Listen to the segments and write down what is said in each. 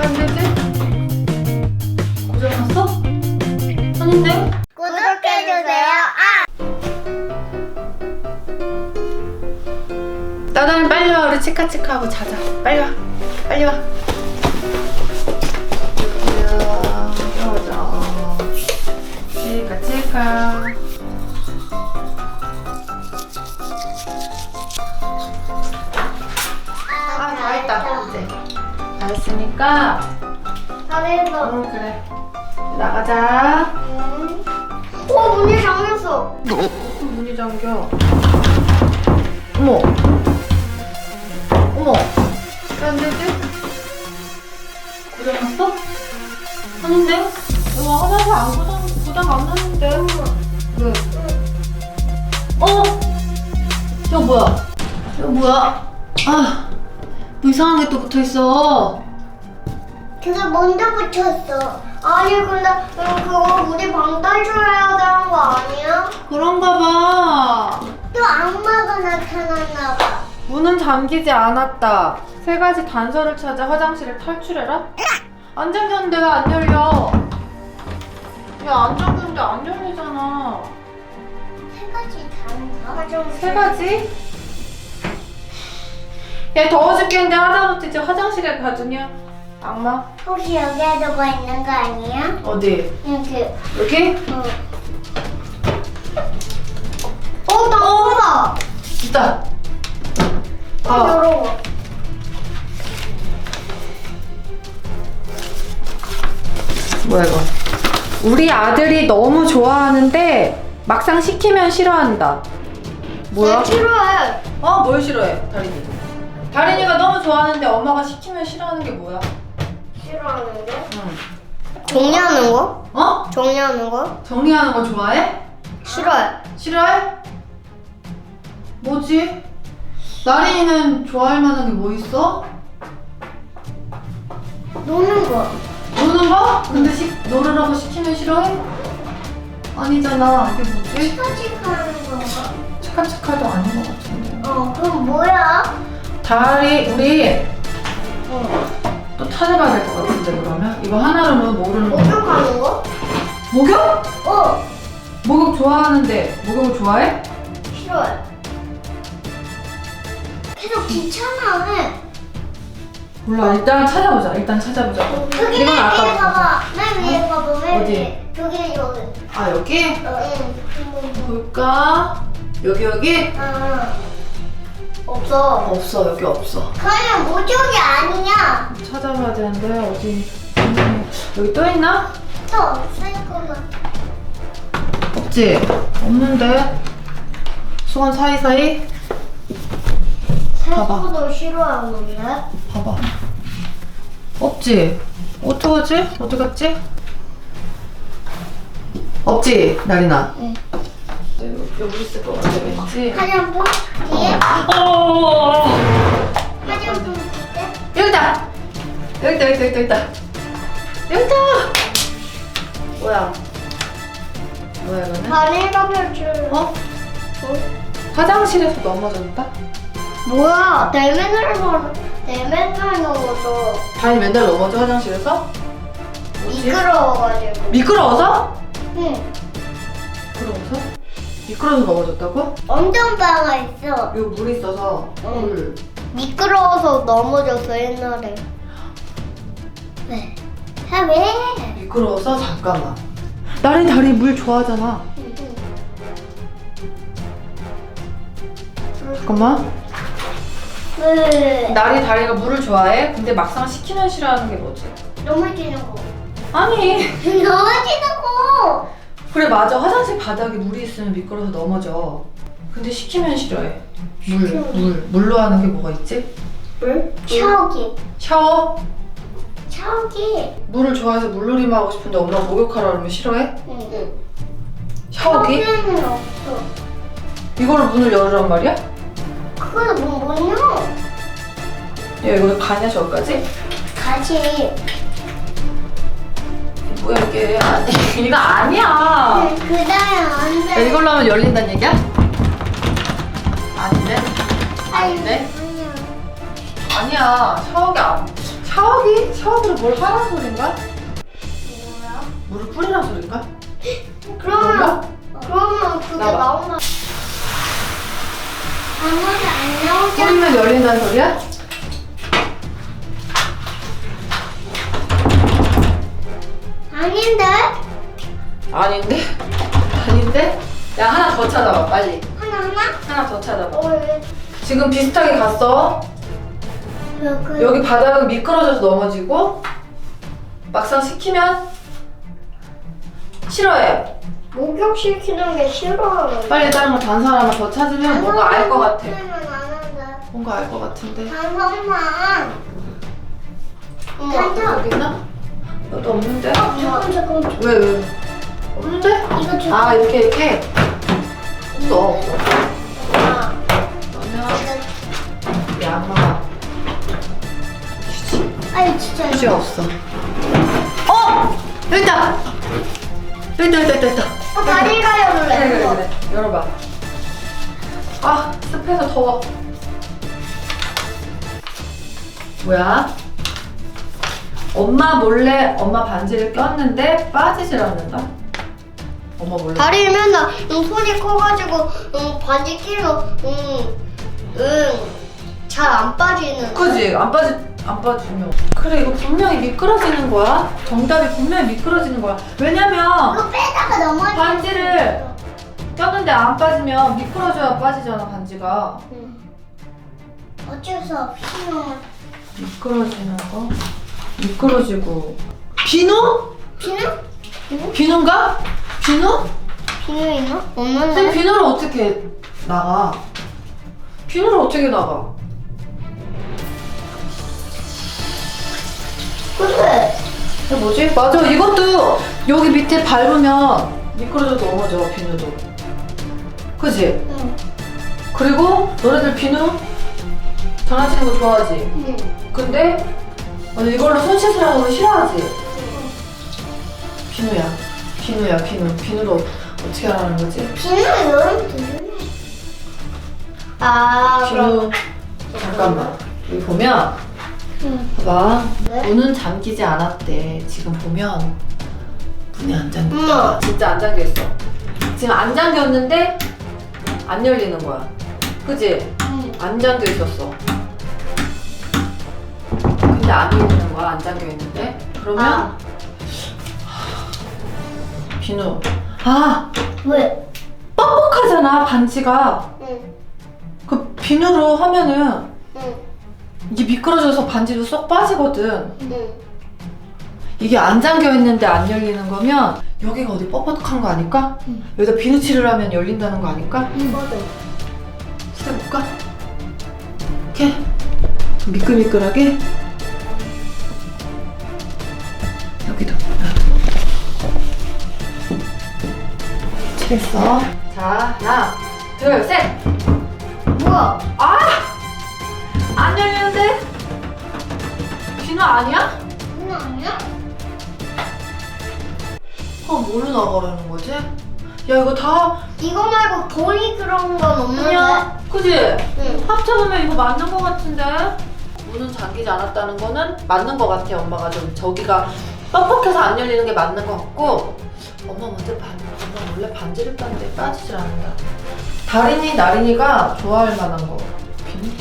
안 되지? 고장났어? 아닌데? 구독해주세요. 아! 나다는 빨리 와 우리 치카치카하고 자자 빨리 와 빨리 와 여기야 치카치카 아 다 했다 이제 다 했으니까 잘했어. 응 그래 나가자 음. 오, 문이 잠겼어. 문이 잠겨 어머 어머 왜 안 되지? 고장 났어? 아닌데? 이거 화장실 안 고장, 고장 안 났는데 왜? 어? 저거 뭐야? 저거 뭐야? 아, 뭐 이상한 게 또 붙어 있어 그게 먼저 붙였어. 아니, 근데 음, 그거 우리 방 탈출해야 되는 거 아니야? 그런가 봐 또 악마가 나타났나 봐. 문은 잠기지 않았다. 세 가지 단서를 찾아 화장실을 탈출해라? 안 잠겼는데 왜 안 열려? 야, 안 잠겼는데 안 열리잖아. 세 가지 다른가? 세 가지? 야, 더워 죽겠는데 하다못해 이제 화장실에 가두냐? 악마? 혹시 여기에 누가 있는 거 아니야? 어디? 여기. 여기? 응. 어, 나보다. 있다. 어, 아, 더러워. 뭐야 이거? 우리 아들이 너무 좋아하는데 막상 시키면 싫어한다. 뭐야? 내 싫어해. 어, 뭘 싫어해, 다린이? 다린이가 너무 좋아하는데 엄마가 시키면 싫어하는 게 뭐야? 싫어하는데? 응. 정리하는 거? 어? 정리하는 거? 정리하는 거 좋아해? 싫어해. 싫어해? 뭐지? 나린이는 좋아할 만한 게 뭐 있어? 노는 거. 노는 거? 근데 시, 놀으라고 시키면 싫어해? 아니잖아. 이게 뭐지? 사직하는 건가? 치카치카도 아닌 것 같은데. 어, 그럼 뭐야? 다리, 우리 어. 또 찾아봐야 될 것 같은데, 그러면? 이거 하나로는 모르는 거. 목욕하는 거? 목욕? 어, 목욕 좋아하는데, 목욕을 좋아해? 싫어해. 계속 귀찮아해. 몰라, 일단 찾아보자. 일단 찾아보자. 여기 이건 맨 아까 위에 봤지? 봐봐. 맨 위에 봐봐. 맨 어디? 위에. 여기 여기. 아, 여기? 어, 응. 볼까? 여기, 여기? 아, 없어. 없어, 여기 없어. 그냥 목욕이 아니야. 찾아봐야 되는데, 어디. 음, 여기 또 있나? 또 없을 거만. 없지? 없는데? 수건 사이사이? 봐봐. 살코도 싫어하는데? 봐봐. 없지? 어떡하지? 어디 갔지? 없지? 나리나? 응. 여기 있을 것 같아, 왠지. 화장품 뒤에? 어! 여기다! 여기다, 여기다, 여기다, 여기다. 여기다! 뭐야? 뭐야, 이거는? 바닐라 펼칠. 어? 화장실에서 넘어졌다? 뭐야? 대맨을 대맨을 넣어서 다니 맨날 넘어져, 화장실에서? 뭐지? 미끄러워가지고. 미끄러워서? 응. 미끄러워서? 미끄러워서 넘어졌다고? 엄청 빠가 있어. 이거 물 있어서 응. 물 미끄러워서 넘어졌어 옛날에. 왜? 아 왜? 미끄러워서 잠깐만 나린 다리 물 좋아하잖아 잠깐만 왜? 나리 다리가 물을 좋아해? 근데 막상 시키면 싫어하는 게 뭐지? 넘어지는 거. 아니 넘어지는 거. 그래 맞아 화장실 바닥에 물이 있으면 미끄러워서 넘어져 근데 시키면 싫어해 물, 물 물로 하는 게 뭐가 있지? 물? 샤워기. 샤워? 샤워기. 물을 좋아해서 물놀이만 하고 싶은데 엄마가 목욕하라 그러면 싫어해? 응. 샤워기? 샤워기 는 없어. 이거를 문을 열으란 말이야? 그건 뭐 뭐냐? 야 이거 가냐 저기까지? 가지. 뭐야 이게 아니 이거 아니야 그 다음 안 야, 돼. 이걸로 하면 열린다는 얘기야? 아닌데? 아닌데? 아니야. 아니야 샤워기 안 샤워기? 샤워기로 뭘 하라는 소린가? 뭐야? 물을 뿌리라는 소린가? 그러면 그러면 그게 나와. 나오나? 아무리 안 나오잖아. 뿌리면 열린다는 소리야? 아닌데? 아닌데? 아닌데? 야 하나 더 찾아봐 빨리 하나 하나? 하나 더 찾아봐 어 왜? 지금 비슷하게 갔어 여기 여기 바닥은 미끄러져서 넘어지고 막상 시키면 싫어해 목욕 시키는 게 싫어. 빨리 다른 거 단서 하나만 더 찾으면 뭔가 알 것 같아. 뭔가 알 것 같은데 단서만. 어머 단서. 여기 있나? 너도 없는데? 잠깐 잠깐. 왜 왜? 없는데? 이거 줘. 아 이렇게 이렇게 없어 없어 아, 그러면 양마 아니 진짜. 휴지 없어 어! 여기 있다 여기 있다 여기 있다 여기 있다 어, 다리가 열래. 그래 그래 그래 열어봐 아 습해서 더워 뭐야? 엄마 몰래 엄마 반지를 꼈는데 빠지질 않는다 엄마 몰래 다리 맨날 응, 손이 커가지고 응, 반지 끼면 응잘 안 빠지는. 그지 안 빠지 안 빠지면 그래 이거 분명히 미끄러지는 거야 정답이 분명히 미끄러지는 거야 왜냐면 이거 빼다가 넘어지. 반지를 꼈는데 안 빠지면 미끄러져야 빠지잖아 반지가 응. 어쩔 수 없이요. 미끄러지는 거 미끄러지고 비누 비누? 비누? 비누인가 비누 비누 있나? 근데 없는데. 비누를 어떻게 나가 비누를 어떻게 나가 근데 이게 뭐지 맞아 이것도 여기 밑에 밟으면 미끄러져 넘어져 비누도 그지 응. 그리고 너네들 비누 장난치는 거 좋아하지? 응. 근데 어, 이걸로 손 씻으라고 하면 싫어하지? 비누야 비누야 비누 비누로 어떻게 하라는 거지? 비누 여름 되네. 아 그럼. 비누 잠깐만 여기 보면 응. 봐봐 네? 문은 잠기지 않았대 지금 보면 문이 안 잠겼다 엄마. 진짜 안 잠겨 있어 지금 안 잠겼는데 안 열리는 거야 그지? 응. 안 잠겨 있었어. 근데 안 열리는 거야, 안 잠겨 있는데. 그러면 아. 비누. 아, 왜? 뻑뻑하잖아, 반지가. 응. 그 비누로 하면은 응. 이게 미끄러져서 반지도 쏙 빠지거든. 응. 이게 안 잠겨 있는데 안 열리는 거면 여기가 어디 뻑뻑한 거 아닐까? 응. 여기다 비누칠을 하면 열린다는 거 아닐까? 응. 맞아. 시켜볼까? 이렇게 좀 미끌미끌하게 칠했어 자 하나 둘 셋 뭐야? 아! 안 열리는데? 비누 아니야? 비누 아니야? 그럼 뭘로 나가라는 거지? 야 이거 다 이거 말고 돌이 그런 건 없는데? 아니야 그지? 응. 합쳐보면 이거 맞는 거 같은데? 문은 잠기지 않았다는 거는 맞는 거 같아 엄마가 좀 저기가 뻑뻑해서 안 열리는 게 맞는 거 같고 엄마 먼저 반 엄마 원래 반지를 꼈는데 빠지질 않는다 다린이 나린이가 좋아할 만한 거 비누?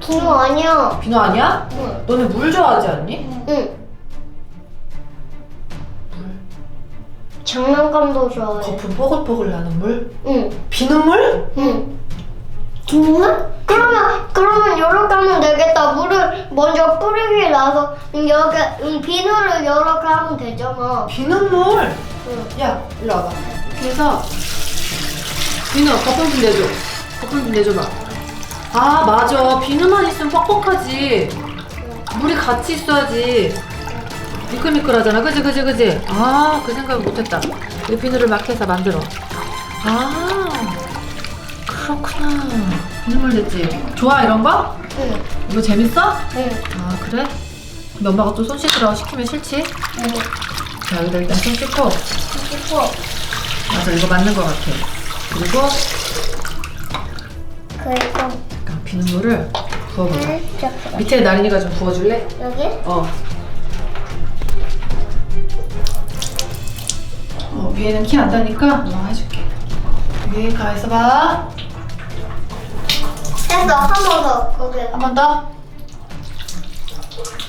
비누 아니야. 비누 아니야? 응. 너네 물 좋아하지 않니? 응. 물 장난감도 좋아해. 거품 뽀글뽀글 나는 물? 응. 비눗물? 응. 비누? 그러면 그러면 이렇게 하면 되겠다. 물을 먼저 뿌리고 나서 여기 응, 비누를 이렇게 하면 되잖아. 비눗물? 응. 야 일로 와봐. 그래서 비누 거품 좀 내줘. 거품 좀 내줘봐. 아 맞아. 비누만 있으면 뻑뻑하지. 물이 같이 있어야지. 미끌미끌하잖아. 그지 그지 그지? 아 그 생각을 못했다. 이 비누를 막 해서 만들어. 아 그렇구나 비누물 냈지 좋아 이런 거? 응. 이거 재밌어? 응. 아 그래? 근데 엄마가 또 손 씻으라고 시키면 싫지? 응. 자 여기다 일단 손 씻고 씻고. 맞아 이거 맞는 것 같아 그리고 그리고 잠깐 비눗물을 부어보자. 자, 밑에 나린이가 좀 부어줄래? 여기? 어. 어 위에는 키 안 다니까 엄마가 해줄게. 위에 가 있어 봐. 됐어, 한 번 더. 거기. 한번 더.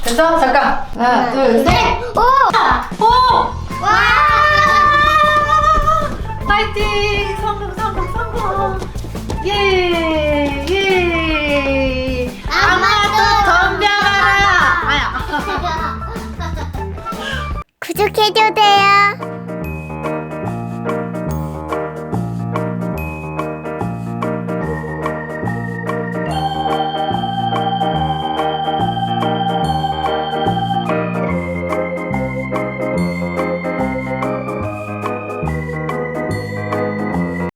됐어? 잠깐. 하나, 둘, 셋. 오! 오! 와! 파이팅! 성공, 성공, 성공! 예! 예! 아마도 덤벼라! 아야! 구독해줘도 돼요.